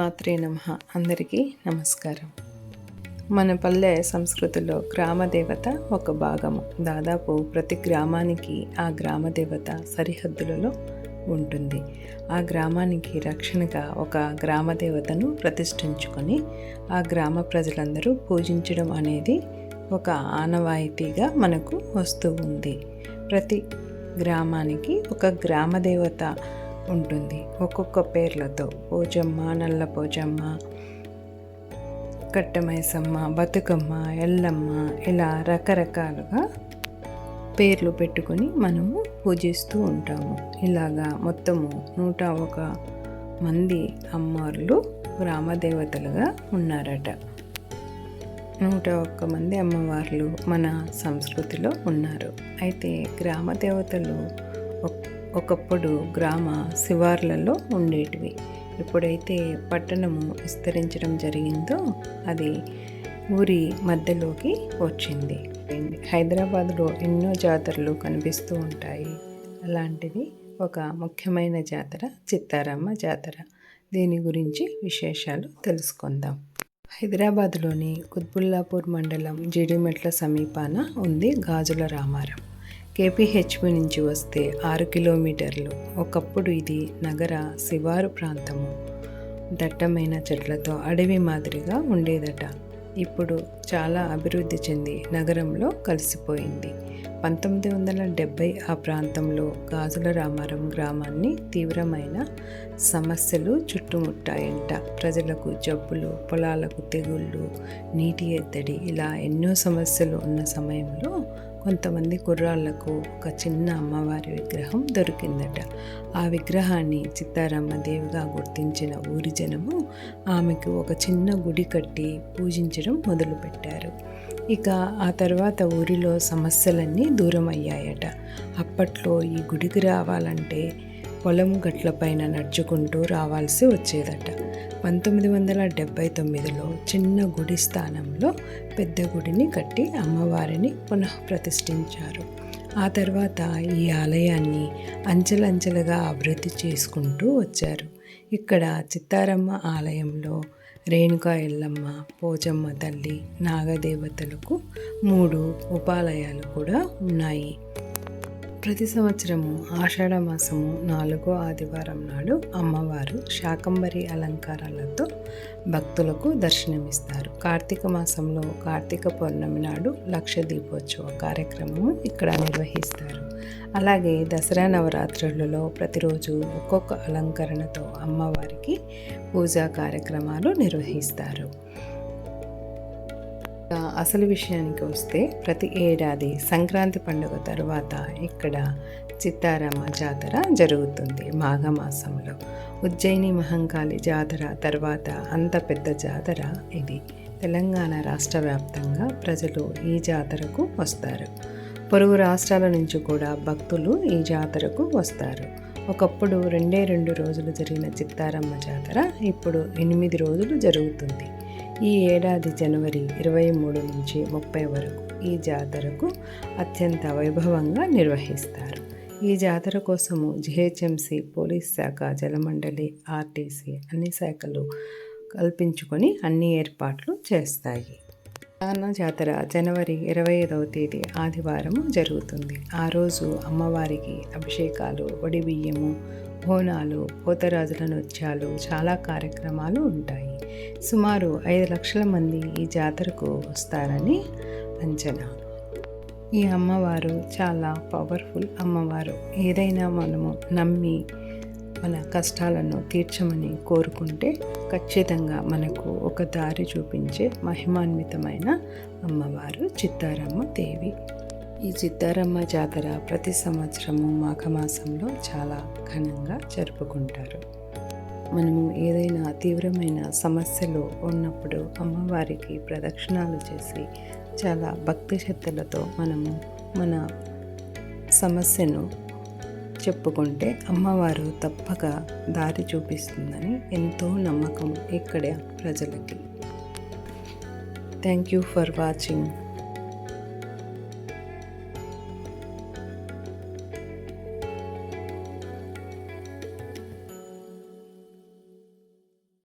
శ్రీమాత్రే నమ. అందరికీ నమస్కారం. మన పల్లె సంస్కృతిలో గ్రామదేవత ఒక భాగము దాదాపు ప్రతి గ్రామానికి ఆ గ్రామ దేవత సరిహద్దులలో ఉంటుంది. ఆ గ్రామానికి రక్షణగా ఒక గ్రామ దేవతను ప్రతిష్ఠించుకొని ఆ గ్రామ ప్రజలందరూ పూజించడం అనేది ఒక ఆనవాయితీగా మనకు వస్తూ ఉంది. ప్రతి గ్రామానికి ఒక గ్రామ దేవత ఉంటుంది. ఒక్కొక్క పేర్లతో. పోచమ్మ నల్ల పోచమ్మ కట్టమైసమ్మ బతుకమ్మ ఎల్లమ్మ ఇలా రకరకాలుగా పేర్లు పెట్టుకొని మనము పూజిస్తూ ఉంటాము. ఇలాగా మొత్తము నూట ఒక మంది అమ్మవార్లు గ్రామదేవతలుగా ఉన్నారట. నూట ఒక్క మంది అమ్మవార్లు మన సంస్కృతిలో ఉన్నారు. అయితే గ్రామ దేవతలు ఒకప్పుడు గ్రామ శివార్లలో ఉండేటివి. ఎప్పుడైతే పట్టణము విస్తరించడం జరిగిందో అది ఊరి మధ్యలోకి వచ్చింది. హైదరాబాద్లో ఎన్నో జాతరలు కనిపిస్తూ ఉంటాయి. అలాంటిది ఒక ముఖ్యమైన జాతర చిత్తారమ్మ జాతర. దీని గురించి విశేషాలు తెలుసుకుందాం. హైదరాబాద్లోని కుత్బుల్లాపూర్ మండలం జిడిమెట్ల సమీపాన ఉంది గాజుల రామారం. కేపీహెచ్పి నుంచి వస్తే ఆరు కిలోమీటర్లు. ఒకప్పుడు ఇది నగర శివారు ప్రాంతము. దట్టమైన చెట్లతో అడవి మాదిరిగా ఉండేదట. ఇప్పుడు చాలా అభివృద్ధి చెంది నగరంలో కలిసిపోయింది. పంతొమ్మిది వందల డెబ్బై ఆ ప్రాంతంలో గాజుల రామారం గ్రామాన్ని తీవ్రమైన సమస్యలు చుట్టుముట్టాయంట. ప్రజలకు జబ్బులు పొలాలకు తెగుళ్ళు నీటి ఎద్దడి ఇలా ఎన్నో సమస్యలు ఉన్న సమయంలో కొంతమంది కుర్రాళ్ళకు ఒక చిన్న అమ్మవారి విగ్రహం దొరికిందట. ఆ విగ్రహాన్ని చిత్తారామ దేవిగా గుర్తించిన ఊరి జనము ఆమెకు ఒక చిన్న గుడి కట్టి పూజించడం మొదలుపెట్టారు. ఇక ఆ తర్వాత ఊరిలో సమస్యలన్నీ దూరం అయ్యాయట అప్పట్లో ఈ గుడికి రావాలంటే పొలం గట్లపైన నడుచుకుంటూ రావాల్సి వచ్చేదట. పంతొమ్మిది వందల డెబ్భై తొమ్మిదిలో చిన్న గుడి స్థానంలో పెద్ద గుడిని కట్టి అమ్మవారిని పునః ప్రతిష్ఠించారు ఆ తర్వాత ఈ ఆలయాన్ని అంచెలంచెలుగా అభివృద్ధి చేసుకుంటూ వచ్చారు. ఇక్కడ చిత్తారమ్మ ఆలయంలో రేణుకా ఎల్లమ్మ పోచమ్మ తల్లి నాగదేవతలకు మూడు ఉపాలయాలు కూడా ఉన్నాయి. ప్రతి సంవత్సరము ఆషాఢ మాసము నాలుగో ఆదివారం నాడు అమ్మవారు శాకంబరి అలంకారాలతో భక్తులకు దర్శనమిస్తారు. కార్తీక మాసంలో కార్తీక పౌర్ణమి నాడు లక్ష దీపోత్సవ కార్యక్రమము ఇక్కడ నిర్వహిస్తారు. అలాగే దసరా నవరాత్రులలో ప్రతిరోజు ఒక్కొక్క అలంకరణతో అమ్మవారికి పూజా కార్యక్రమాలు నిర్వహిస్తారు. అసలు విషయానికి వస్తే ప్రతి ఏడాది సంక్రాంతి పండుగ తర్వాత ఇక్కడ చిత్తారామ జాతర జరుగుతుంది మాఘమాసంలో. ఉజ్జయిని మహంకాళి జాతర తర్వాత అంత పెద్ద జాతర ఇది. తెలంగాణ రాష్ట్ర వ్యాప్తంగా ప్రజలు ఈ జాతరకు వస్తారు. పొరుగు రాష్ట్రాల నుంచి కూడా భక్తులు ఈ జాతరకు వస్తారు. ఒకప్పుడు రెండే రెండు రోజులు జరిగిన చిత్తారమ్మ జాతర ఇప్పుడు ఎనిమిది రోజులు జరుగుతుంది. ఈ ఏడాది జనవరి ఇరవై మూడు నుంచి ముప్పై వరకు ఈ జాతరకు అత్యంత వైభవంగా నిర్వహిస్తారు. ఈ జాతర కోసము జిహెచ్ఎంసి పోలీస్ శాఖ జలమండలి ఆర్టీసీ అన్ని శాఖలు కల్పించుకొని అన్ని ఏర్పాట్లు చేస్తాయి. అన్న జాతర జనవరి ఇరవై ఐదవ తేదీ ఆదివారం జరుగుతుంది. ఆ రోజు అమ్మవారికి అభిషేకాలు వడి బియ్యము బోనాలు పోతరాజుల నృత్యాలు చాలా కార్యక్రమాలు ఉంటాయి. సుమారు ఐదు లక్షల మంది ఈ జాతరకు వస్తారని అంచనా. ఈ అమ్మవారు చాలా పవర్ఫుల్ అమ్మవారు. ఏదైనా మనము నమ్మి మన కష్టాలను తీర్చమని కోరుకుంటే ఖచ్చితంగా మనకు ఒక దారి చూపించే మహిమాన్వితమైన అమ్మవారు చిత్తారమ్మ దేవి. ఈ చిత్తారమ్మ జాతర ప్రతి సంవత్సరము మాఘమాసంలో చాలా ఘనంగా జరుపుకుంటారు. మనము ఏదైనా తీవ్రమైన సమస్యలు ఉన్నప్పుడు అమ్మవారికి ప్రదక్షిణాలు చేసి చాలా భక్తి శ్రద్ధలతో మనము మన సమస్యను చెప్పుకుంటే అమ్మవారు తప్పక దారి చూపిస్తుందని ఎంతో నమ్మకం ఇక్కడ ప్రజలకి. Thank you for watching